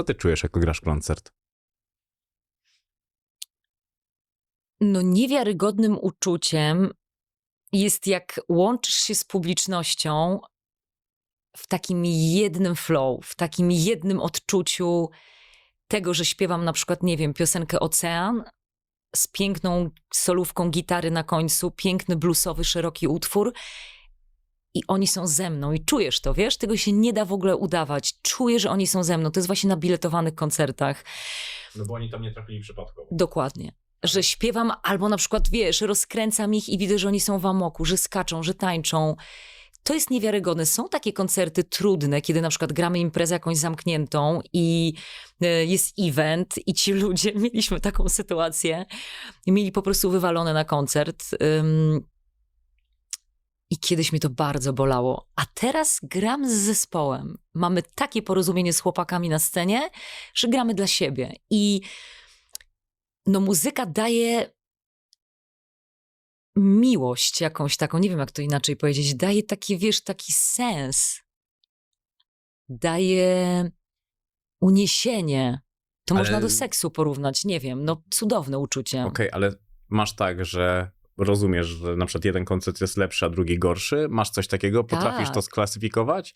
Co ty czujesz, jak grasz koncert? No niewiarygodnym uczuciem jest jak łączysz się z publicznością w takim jednym flow, w takim jednym odczuciu tego, że śpiewam na przykład, nie wiem, piosenkę Ocean z piękną solówką gitary na końcu, piękny bluesowy, szeroki utwór i oni są ze mną i czujesz to, wiesz? Tego się nie da w ogóle udawać. Czuję, że oni są ze mną. To jest właśnie na biletowanych koncertach. No bo oni tam nie trafili przypadkowo. Dokładnie. Że śpiewam, albo na przykład, wiesz, rozkręcam ich i widzę, że oni są w amoku, że skaczą, że tańczą. To jest niewiarygodne. Są takie koncerty trudne, kiedy na przykład gramy imprezę jakąś zamkniętą i e, jest event i ci ludzie, mieliśmy taką sytuację, mieli po prostu wywalone na koncert. I kiedyś mi to bardzo bolało. A teraz gram z zespołem. Mamy takie porozumienie z chłopakami na scenie, że gramy dla siebie. I no muzyka daje miłość jakąś taką, nie wiem jak to inaczej powiedzieć, daje taki, wiesz, taki sens. Daje uniesienie. To Ale- można do seksu porównać, nie wiem, no cudowne uczucie. Okej, ale masz tak, że rozumiesz, że na przykład jeden koncert jest lepszy, a drugi gorszy? Masz coś takiego? Potrafisz Tak. to sklasyfikować?